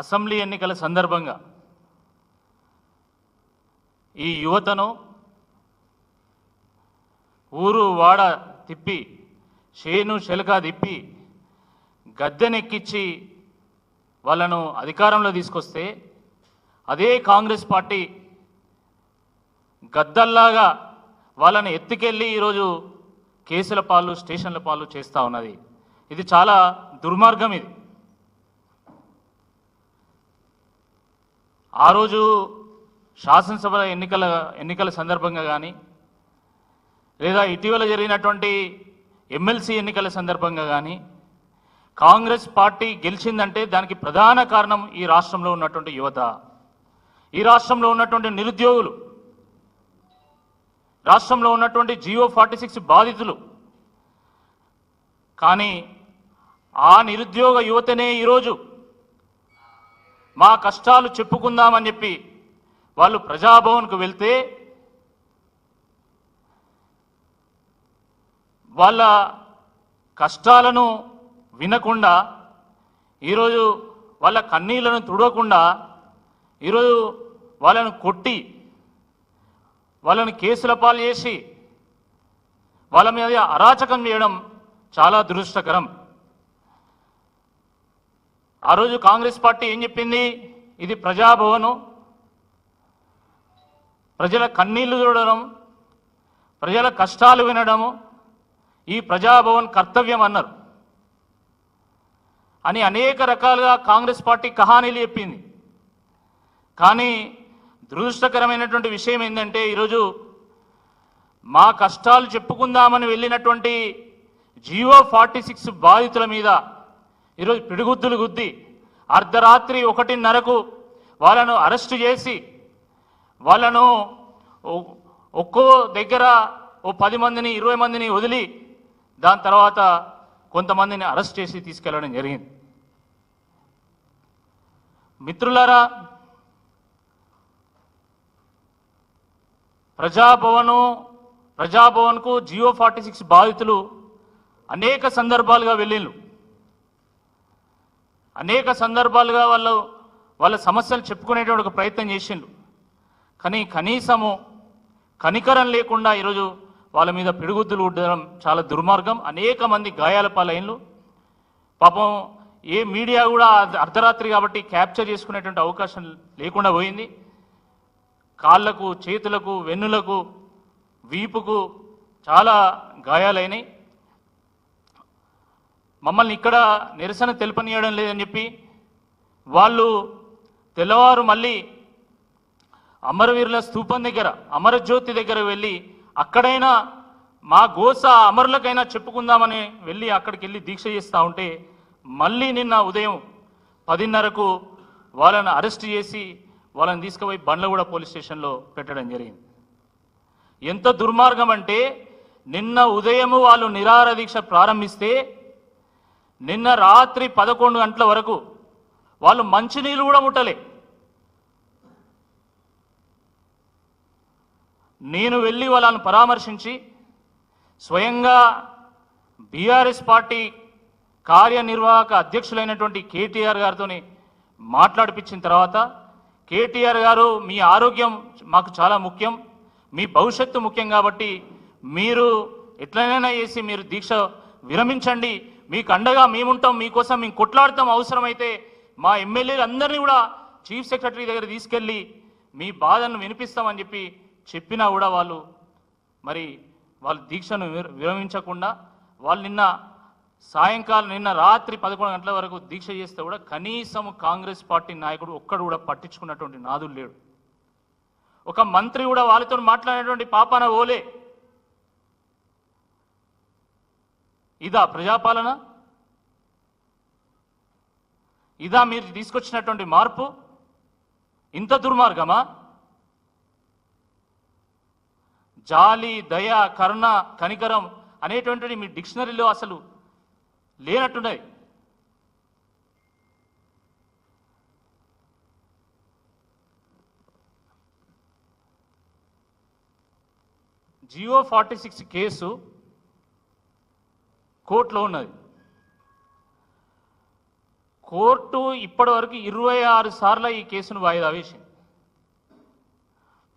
Assembly ఎన్నికల సందర్భంగా ఈ యువతను ఊరు వాడ తిప్పి చేను చెలక తిప్పి గద్దెనెక్కిచ్చి వాళ్ళను అధికారంలో తీసుకొస్తే అదే కాంగ్రెస్ పార్టీ గద్దల్లాగా వాళ్ళని ఎత్తుకెళ్ళి ఈరోజు కేసుల పాలు స్టేషన్ల పాలు చేస్తూ ఉన్నది. ఇది చాలా దుర్మార్గం ఇది. ఆ రోజు శాసనసభ ఎన్నికల ఎన్నికల సందర్భంగా కానీ లేదా ఇటీవల జరిగినటువంటి ఎమ్మెల్సీ ఎన్నికల సందర్భంగా కానీ కాంగ్రెస్ పార్టీ గెలిచిందంటే దానికి ప్రధాన కారణం ఈ రాష్ట్రంలో ఉన్నటువంటి యువత. ఈ రాష్ట్రంలో ఉన్నటువంటి నిరుద్యోగులు. రాష్ట్రంలో ఉన్నటువంటి జియో ఫార్టీ సిక్స్ బాధితులు. కానీ ఆ నిరుద్యోగ యువతనే ఈరోజు మా కష్టాలు చెప్పుకుందామని చెప్పి వాళ్ళు ప్రజాభవన్కు వెళ్తే వాళ్ళ కష్టాలను వినకుండా ఈరోజు వాళ్ళ కన్నీళ్ళను తుడవకుండా ఈరోజు వాళ్ళను కొట్టి వాళ్ళని కేసుల పాలు చేసి వాళ్ళ మీద అరాచకం చేయడం చాలా దురదృష్టకరం. ఆ రోజు కాంగ్రెస్ పార్టీ ఏం చెప్పింది? ఇది ప్రజాభవను. ప్రజల కన్నీళ్ళు చూడడం ప్రజల కష్టాలు వినడము ఈ ప్రజాభవన్ కర్తవ్యం అన్నారు. అని అనేక రకాలుగా కాంగ్రెస్ పార్టీ కహానీలు చెప్పింది. కానీ దురదృష్టకరమైనటువంటి విషయం ఏంటంటే ఈరోజు మా కష్టాలు చెప్పుకుందామని వెళ్ళినటువంటి జియో ఫార్టీ సిక్స్ బాధితుల మీద ఈరోజు పిడిగుద్దులు గుద్ది అర్ధరాత్రి ఒకటిన్నరకు వాళ్ళను అరెస్టు చేసి వాళ్ళను ఒక్కో దగ్గర ఓ పది మందిని ఇరవై మందిని వదిలి దాని తర్వాత కొంతమందిని అరెస్ట్ చేసి తీసుకెళ్ళడం జరిగింది. మిత్రులారా ప్రజాభవను ప్రజాభవన్కు జియో ఫార్టీ సిక్స్ బాధితులు అనేక సందర్భాలుగా వెళ్ళిళ్ళు అనేక సందర్భాలుగా వాళ్ళు వాళ్ళ సమస్యలు చెప్పుకునేటువంటి ఒక ప్రయత్నం చేసిండు కానీ కనీసము కనికరం లేకుండా ఈరోజు వాళ్ళ మీద పిడుగుద్దులు ఉండడం చాలా దుర్మార్గం. అనేక మంది గాయాల పాలైనలు పాపం ఏ మీడియా కూడా అర్ధరాత్రి కాబట్టి క్యాప్చర్ చేసుకునేటువంటి అవకాశం లేకుండా పోయింది. కాళ్ళకు చేతులకు వెన్నులకు వీపుకు చాలా గాయాలైనాయి. మమ్మల్ని ఇక్కడ నిరసన తెలుపనీయడం లేదని చెప్పి వాళ్ళు తెల్లవారు మళ్ళీ అమరవీరుల స్థూపం దగ్గర అమరజ్యోతి దగ్గర వెళ్ళి అక్కడైనా మా గోస అమరులకైనా చెప్పుకుందామని వెళ్ళి అక్కడికి వెళ్ళి దీక్ష చేస్తూ ఉంటే మళ్ళీ నిన్న ఉదయం పదిన్నరకు వాళ్ళని అరెస్ట్ చేసి వాళ్ళని తీసుకుపోయి బండ్లగూడ పోలీస్ స్టేషన్లో పెట్టడం జరిగింది. ఎంత దుర్మార్గం అంటే నిన్న ఉదయము వాళ్ళు నిరార దీక్ష ప్రారంభిస్తే నిన్న రాత్రి పదకొండు గంటల వరకు వాళ్ళు మంచినీళ్ళు కూడా ముట్టలే. నేను వెళ్ళి వాళ్ళను పరామర్శించి స్వయంగా బీఆర్ఎస్ పార్టీ కార్యనిర్వాహక అధ్యక్షులైనటువంటి కేటీఆర్ గారితో మాట్లాడిపించిన తర్వాత కేటీఆర్ గారు మీ ఆరోగ్యం మాకు చాలా ముఖ్యం మీ భవిష్యత్తు ముఖ్యం కాబట్టి మీరు ఎట్లనైనా చేసి మీరు దీక్ష విరమించండి మీకు అండగా మేముంటాం మీకోసం మేము కొట్లాడతాం అవసరమైతే మా ఎమ్మెల్యేలు అందరినీ కూడా చీఫ్ సెక్రటరీ దగ్గర తీసుకెళ్ళి మీ బాధను వినిపిస్తామని చెప్పి చెప్పినా కూడా వాళ్ళు మరి వాళ్ళ దీక్షను విరమించకుండా వాళ్ళు నిన్న సాయంకాలం నిన్న రాత్రి పదకొండు గంటల వరకు దీక్ష చేస్తే కూడా కనీసం కాంగ్రెస్ పార్టీ నాయకుడు ఒక్కడు కూడా పట్టించుకున్నటువంటి నాదులు లేడు. ఒక మంత్రి కూడా వాళ్ళతో మాట్లాడేటువంటి పాపాన ఓలే. ఇదా ప్రజాపాలన? ఇదా మీరు తీసుకొచ్చినటువంటి మార్పు? ఇంత దుర్మార్గమా? జాలి దయ కరుణ కనికరం అనేటువంటిది మీ డిక్షనరీలో అసలు లేనట్టున్నాయి. జియో ఫార్టీ సిక్స్ కేసు కోర్టులో ఉన్నది. కోర్టు ఇప్పటివరకు ఇరవై ఆరు సార్లు ఈ కేసును వాయిదా వేసింది.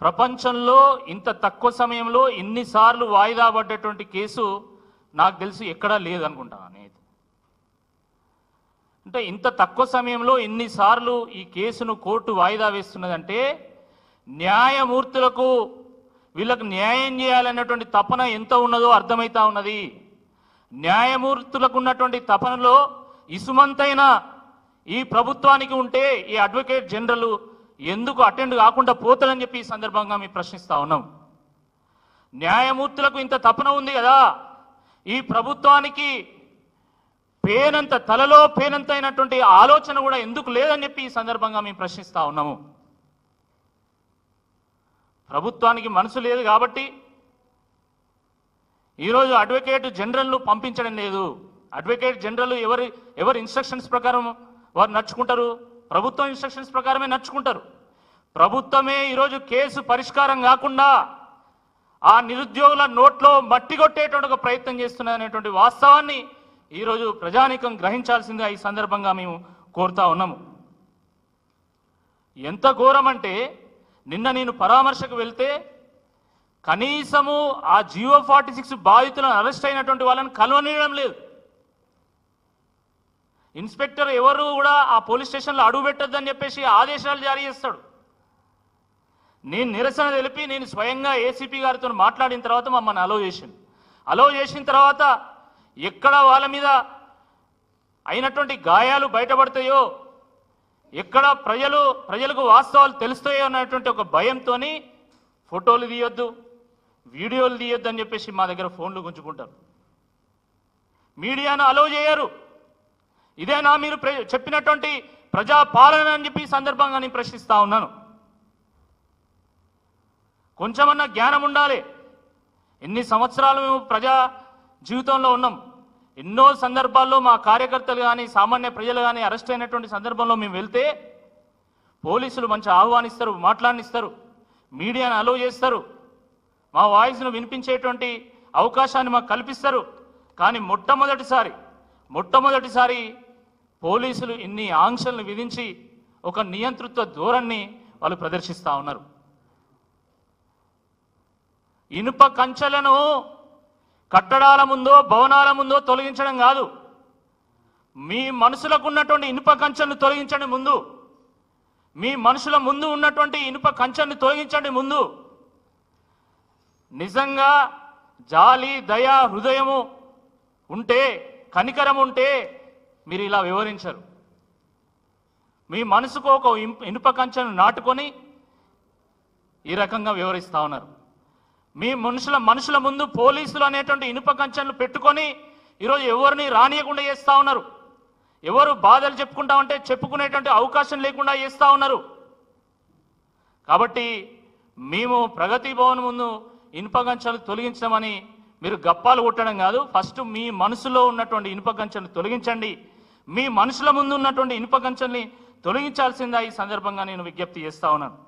ప్రపంచంలో ఇంత తక్కువ సమయంలో ఇన్నిసార్లు వాయిదా పడ్డటువంటి కేసు నాకు తెలిసి ఎక్కడా లేదనుకుంటాను నేను. అంటే ఇంత తక్కువ సమయంలో ఇన్నిసార్లు ఈ కేసును కోర్టు వాయిదా వేస్తున్నదంటే న్యాయమూర్తులకు వీళ్ళకు న్యాయం చేయాలన్నటువంటి తపన ఎంత ఉన్నదో అర్థమవుతా ఉన్నది. న్యాయమూర్తులకు ఉన్నటువంటి తపనలో ఇసుమంతైన ఈ ప్రభుత్వానికి ఉంటే ఈ అడ్వకేట్ జనరల్ ఎందుకు అటెండ్ కాకుండా పోతారని చెప్పి ఈ సందర్భంగా మేము ప్రశ్నిస్తా ఉన్నాం. న్యాయమూర్తులకు ఇంత తపన ఉంది కదా. ఈ ప్రభుత్వానికి పేనంత తలలో పేనంత అయినటువంటి ఆలోచన కూడా ఎందుకు లేదని చెప్పి ఈ సందర్భంగా మేము ప్రశ్నిస్తా ఉన్నాము. ప్రభుత్వానికి మనసు లేదు కాబట్టి ఈరోజు అడ్వకేట్ జనరల్ను పంపించడం లేదు. అడ్వకేట్ జనరల్ ఎవరి ఎవరి ఇన్స్ట్రక్షన్స్ ప్రకారం వారు నడుచుకుంటారు? ప్రభుత్వం ఇన్స్ట్రక్షన్స్ ప్రకారమే నడుచుకుంటారు. ప్రభుత్వమే ఈరోజు కేసు పరిష్కారం కాకుండా ఆ నిరుద్యోగుల నోట్లో మట్టి కొట్టేటువంటి ఒక ప్రయత్నం చేస్తున్నదనేటువంటి వాస్తవాన్ని ఈరోజు ప్రజానీకం గ్రహించాల్సిందిగా ఈ సందర్భంగా మేము కోరుతా ఉన్నాము. ఎంత ఘోరం అంటే నిన్న నేను పరామర్శకు వెళ్తే కనీసము ఆ జియో ఫార్టీ సిక్స్ బాధితులను అరెస్ట్ అయినటువంటి వాళ్ళని కలవనీయడం లేదు. ఇన్స్పెక్టర్ ఎవరు కూడా ఆ పోలీస్ స్టేషన్లో అడుగు పెట్టొద్దని చెప్పేసి ఆదేశాలు జారీ చేస్తాడు. నేను నిరసన తెలిపి నేను స్వయంగా ఏసీపీ గారితో మాట్లాడిన తర్వాత మమ్మల్ని అలో చేసింది. అలో చేసిన తర్వాత ఎక్కడ వాళ్ళ మీద అయినటువంటి గాయాలు బయటపడతాయో ఎక్కడ ప్రజలు ప్రజలకు వాస్తవాలు తెలుస్తాయో అన్నటువంటి ఒక భయంతోని ఫోటోలు తీయొద్దు. వీడియోలు తీయొద్దు అని చెప్పేసి మా దగ్గర ఫోన్లు గుంజుకుంటారు. మీడియాను అలో చేయరు. ఇదేనా మీరు చెప్పినటువంటి ప్రజాపాలన అని చెప్పి సందర్భంగా నేను ప్రశ్నిస్తా ఉన్నాను. కొంచెమన్నా జ్ఞానం ఉండాలి. ఎన్ని సంవత్సరాలు మేము ప్రజా జీవితంలో ఉన్నాం. ఎన్నో సందర్భాల్లో మా కార్యకర్తలు కానీ సామాన్య ప్రజలు కానీ అరెస్ట్ అయినటువంటి సందర్భంలో మేము వెళ్తే పోలీసులు మంచి ఆహ్వానిస్తారు మాట్లాడిస్తారు మీడియాను అలో చేస్తారు. మా వాయిస్ను వినిపించేటువంటి అవకాశాన్ని మాకు కల్పిస్తారు. కానీ మొట్టమొదటిసారి మొట్టమొదటిసారి పోలీసులు ఇన్ని ఆంక్షలను విధించి ఒక నియంతృత్వ ధోరణిని వాళ్ళు ప్రదర్శిస్తూ ఉన్నారు. ఇనుప కంచెలను కట్టడాల ముందో భవనాల ముందో తొలగించడం కాదు. మీ మనసులకు ఉన్నటువంటి ఇనుప కంచెను తొలగించండి ముందు. మీ మనుషుల ముందు ఉన్నటువంటి ఇనుప కంచెను తొలగించండి ముందు. నిజంగా జాలి దయ హృదయము ఉంటే కనికరం ఉంటే మీరు ఇలా వివరించరు. మీ మనసుకు ఒక ఇనుప కంచెను నాటుకొని ఈ రకంగా వివరిస్తూ ఉన్నారు. మీ మనుషుల మనుషుల ముందు పోలీసులు అనేటువంటి ఇనుప కంచెలు పెట్టుకొని ఈరోజు ఎవరిని రానియకుండా చేస్తూ ఉన్నారు. ఎవరు బాధలు చెప్పుకుంటా ఉంటే చెప్పుకునేటువంటి అవకాశం లేకుండా చేస్తూ ఉన్నారు. కాబట్టి మేము ప్రగతి భవన్ ముందు ఇనుప కంచెలు తొలగించమని మీరు గప్పాలు కొట్టడం కాదు ఫస్ట్ మీ మనసులో ఉన్నటువంటి ఇనుప కంచెను తొలగించండి. మీ మనుషుల ముందు ఉన్నటువంటి ఇనుప కంచెల్ని తొలగించాల్సిందా ఈ సందర్భంగా నేను విజ్ఞప్తి చేస్తా ఉన్నాను.